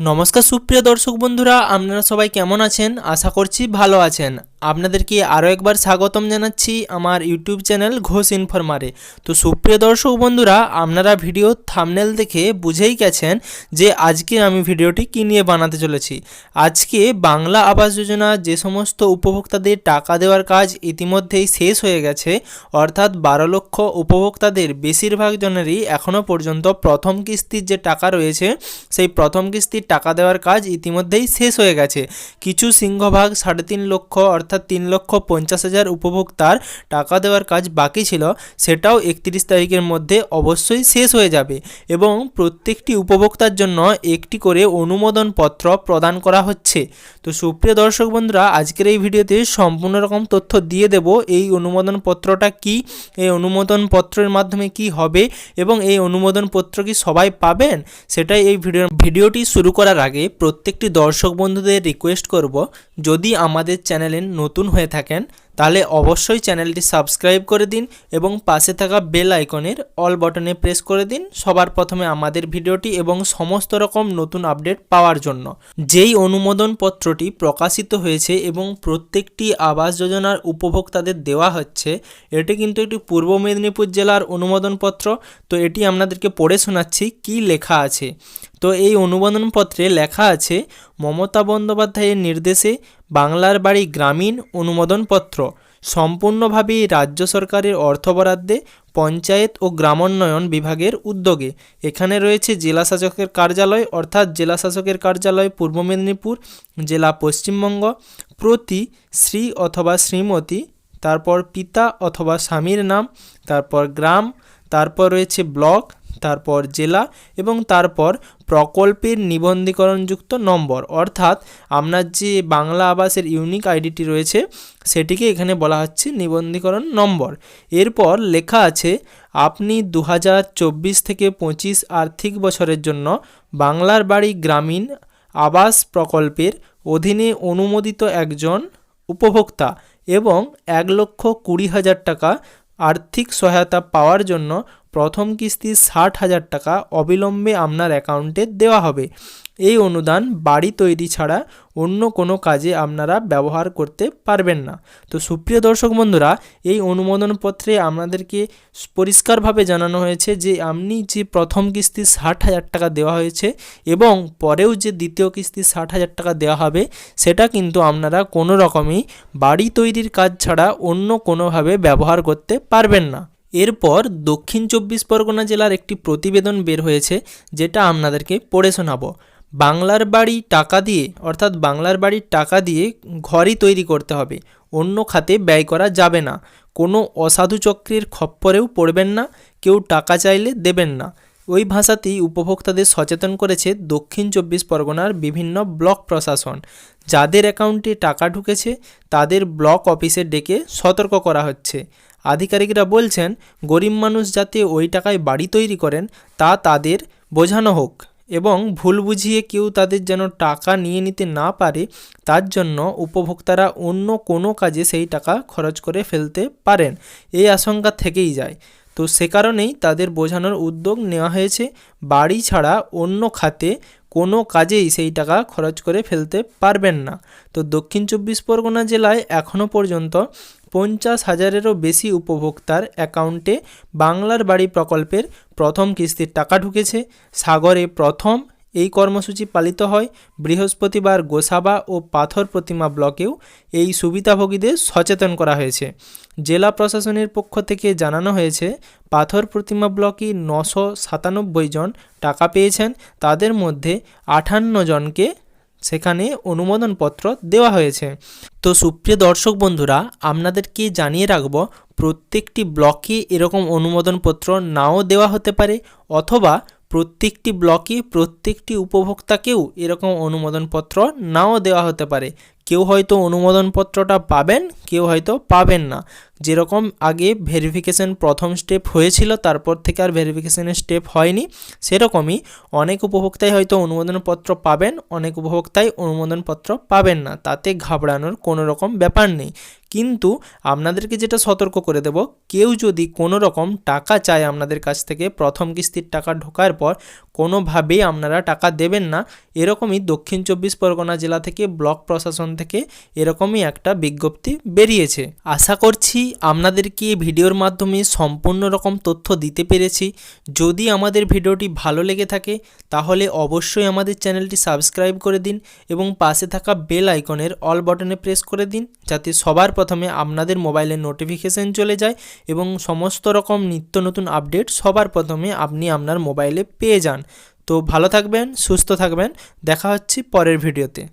নমস্কার সুপ্রিয় দর্শক বন্ধুরা আপনারা সবাই কেমন আছেন? আশা করছি ভালো আছেন। আপনাদেরকে আরও একবার স্বাগতম জানাচ্ছি আমার ইউটিউব চ্যানেল ঘোষ ইনফরমারে। তো সুপ্রিয় দর্শক বন্ধুরা, আপনারা ভিডিও থামনেল দেখে বুঝেই গেছেন যে আজকে আমি ভিডিওটি কী নিয়ে বানাতে চলেছি। আজকে বাংলা আবাস যোজনা যে সমস্ত উপভোক্তাদের টাকা দেওয়ার কাজ ইতিমধ্যেই শেষ হয়ে গেছে, অর্থাৎ বারো লক্ষ উপভোক্তাদের বেশিরভাগ জনেরই এখনও পর্যন্ত প্রথম কিস্তির যে টাকা রয়েছে, সেই প্রথম কিস্তির টাকা দেওয়ার কাজ ইতিমধ্যেই শেষ হয়ে গেছে। কিছু সিংহভাগ সাড়ে তিন লক্ষ, অর্থাৎ তিন লক্ষ পঞ্চাশ হাজার উপভোক্তার টাকা দেওয়ার কাজ বাকি ছিল, সেটাও একত্রিশ তারিখের মধ্যে অবশ্যই শেষ হয়ে যাবে এবং প্রত্যেকটি উপভোক্তার জন্য একটি করে অনুমোদন পত্র প্রদান করা হচ্ছে। তো সুপ্রিয় দর্শক বন্ধুরা, আজকের এই ভিডিওতে সম্পূর্ণ রকম তথ্য দিয়ে দেব, এই অনুমোদন পত্রটা কি, এই অনুমোদন পত্রের মাধ্যমে কি হবে এবং এই অনুমোদন পত্র কি সবাই পাবেন? সেটাই এই ভিডিও ভিডিওটি শুরু করার আগে প্রত্যেকটি দর্শক বন্ধুদের রিকোয়েস্ট করব, যদি আমাদের চ্যানেলে নতুন হয়ে থাকেন, তাহলে অবশ্যই চ্যানেলটি সাবস্ক্রাইব করে দিন এবং পাশে থাকা বেল আইকনের অল বাটনে প্রেস করে দিন সবার প্রথমে আমাদের ভিডিওটি এবং সমস্ত রকম নতুন আপডেট পাওয়ার জন্য। যেই অনুমোদন পত্রটি প্রকাশিত হয়েছে এবং প্রত্যেকটি আবাস যোজনার উপভোক্তাদের দেওয়া হচ্ছে, এটি কিন্তু একটি পূর্ব মেদিনীপুর জেলার অনুমোদনপত্র। তো এটি আপনাদেরকে পড়ে শোনাচ্ছি কি লেখা আছে। তো এই অনুমোদনপত্রে লেখা আছে, মমতা বন্দ্যোপাধ্যায়ের নির্দেশে বাংলার বাড়ি গ্রামীণ অনুমোদনপত্র সম্পূর্ণভাবেই রাজ্য সরকারের অর্থ বরাদ্দে পঞ্চায়েত ও গ্রামোন্নয়ন বিভাগের উদ্যোগে। এখানে রয়েছে জেলা শাসকের কার্যালয় অর্থাৎ জেলা শাসকের কার্যালয় পূর্ব মেদিনীপুর, জেলা পশ্চিমবঙ্গ, প্রতি শ্রী অথবা শ্রীমতী, তারপর পিতা অথবা স্বামীর নাম, তারপর গ্রাম, তারপর রয়েছে ব্লক তারপর জেলা এবং তারপর প্রকল্পের নিবন্ধীকরণযুক্ত নম্বর। অর্থাৎ আপনার যে বাংলা আবাসের ইউনিক আইডিটি রয়েছে, সেটিকে এখানে বলা হচ্ছে নিবন্ধীকরণ নম্বর। এরপর লেখা আছে, আপনি দু হাজার চব্বিশ থেকে পঁচিশ আর্থিক বছরের জন্য বাংলার বাড়ি গ্রামীণ আবাস প্রকল্পের অধীনে অনুমোদিত একজন উপভোক্তা এবং এক লক্ষ কুড়ি হাজার টাকা আর্থিক সহায়তা পাওয়ার জন্য প্রথম কিস্তি ষাট হাজার টাকা অবিলম্বে আপনার অ্যাকাউন্টে দেওয়া হবে। এই অনুদান বাড়ি তৈরি ছাড়া অন্য কোনো কাজে আপনারা ব্যবহার করতে পারবেন না। তো সুপ্রিয় দর্শক বন্ধুরা, এই অনুমোদনপত্রে আপনাদেরকে পরিষ্কারভাবে জানানো হয়েছে যে আপনি যে প্রথম কিস্তি ষাট হাজার টাকা দেওয়া হয়েছে এবং পরেও যে দ্বিতীয় কিস্তি ষাট হাজার টাকা দেওয়া হবে, সেটা কিন্তু আপনারা কোনো রকমই বাড়ি তৈরির কাজ ছাড়া অন্য কোনোভাবে ব্যবহার করতে পারবেন না। এরপর দক্ষিণ চব্বিশ পরগনা জেলার একটি প্রতিবেদন বের হয়েছে, যেটা আপনাদেরকে পড়ে শোনাবো। বাংলার বাড়ি টাকা দিয়ে, অর্থাৎ বাংলার বাড়ির টাকা দিয়ে ঘরই তৈরি করতে হবে। অন্য খাতে ব্যয় করা যাবে না। কোনো অসাধু চক্রের খপ্পরেও পড়বেন না, কেউ টাকা চাইলে দেবেন না। ওই ভাষাতেই উপভোক্তাদের সচেতন করেছে দক্ষিণ চব্বিশ পরগনার বিভিন্ন ব্লক প্রশাসন। যাদের অ্যাকাউন্টে টাকা ঢুকেছে, তাদের ব্লক অফিসে ডেকে সতর্ক করা হচ্ছে। আধিকারিকরা বলছেন, গরিব মানুষ যাতে ওই টাকায় বাড়ি তৈরি করেন, তা তাদের বোঝানো হোক এবং ভুল বুঝিয়ে কেউ তাদের যেন টাকা নিয়ে নিতে না পারে, তার জন্য উপভোক্তারা অন্য কোনো কাজে সেই টাকা খরচ করে ফেলতে পারেন। এই আশঙ্কা থেকেই যায়। তো সে কারণেই তাদের বোঝানোর উদ্যোগ নেওয়া হয়েছে। বাড়ি ছাড়া অন্য খাতে কোনো কাজেই সেই টাকা খরচ করে ফেলতে পারবেন না। তো দক্ষিণ চব্বিশ পরগনা জেলায় এখনও পর্যন্ত পঞ্চাশ হাজারেরও বেশি উপভোক্তার অ্যাকাউন্টে বাংলার বাড়ি প্রকল্পের প্রথম কিস্তির টাকা ঢুকেছে। সাগরে প্রথম এই কর্মসূচি পালিত হয় বৃহস্পতিবার গোসাবা ও পাথর প্রতিমা ব্লকেও এই সুবিধাভোগীদের সচেতন করা হয়েছে। জেলা প্রশাসনের পক্ষ থেকে জানানো হয়েছে, পাথর প্রতিমা ব্লকে নশো সাতানব্বই জন টাকা পেয়েছেন, তাদের মধ্যে আটান্ন জনকে সেখানে অনুমোদনপত্র দেওয়া হয়েছে। তো সুপ্রিয় দর্শক বন্ধুরা, আপনাদেরকে জানিয়ে রাখব, প্রত্যেকটি ব্লকে এরকম অনুমোদনপত্র নাও দেওয়া হতে পারে অথবা প্রত্যেকটি ব্লকে প্রত্যেকটি উপভোক্তাকেও এরকম অনুমোদনপত্র নাও দেওয়া হতে পারে। কেউ হয়তো অনুমোদনপত্রটা পাবেন, কেউ হয়তো পাবেন না। যেরকম আগে ভেরিফিকেশন প্রথম স্টেপ হয়েছিল, তারপর থেকে আর ভেরিফিকেশনের স্টেপ হয়নি, সেরকমই অনেক উপভোক্তাই হয়তো অনুমোদনপত্র পাবেন, অনেক উপভোক্তাই অনুমোদনপত্র পাবেন না। তাতে ঘাবড়ানোর কোনো রকম ব্যাপার নেই। কিন্তু আপনাদেরকে যেটা সতর্ক করে দেব, কেউ যদি কোনো রকম টাকা চায় আপনাদের কাছ থেকে, প্রথম কিস্তির টাকা ঢোকার পর কোনোভাবেই আপনারা টাকা দেবেন না। এরকমই দক্ষিণ চব্বিশ পরগনা জেলা থেকে, ব্লক প্রশাসন থেকে এরকমই একটা বিজ্ঞপ্তি বেরিয়েছে। আশা করছি আপনাদেরকে ভিডিওর মাধ্যমে সম্পূর্ণ রকম তথ্য দিতে পেরেছি। যদি আমাদের ভিডিওটি ভালো লেগে থাকে, তাহলে অবশ্যই আমাদের চ্যানেলটি সাবস্ক্রাইব করে দিন এবং পাশে থাকা বেল আইকনের অল বটনে প্রেস করে দিন, যাতে সবার প্রথমে আপনাদের মোবাইলে নোটিফিকেশান চলে যায় এবং সমস্ত রকম নিত্য নতুন আপডেট সবার প্রথমে আপনি আপনার মোবাইলে পেয়ে যান। তো ভালো থাকবেন, সুস্থ থাকবেন, দেখা হচ্ছে পরের ভিডিওতে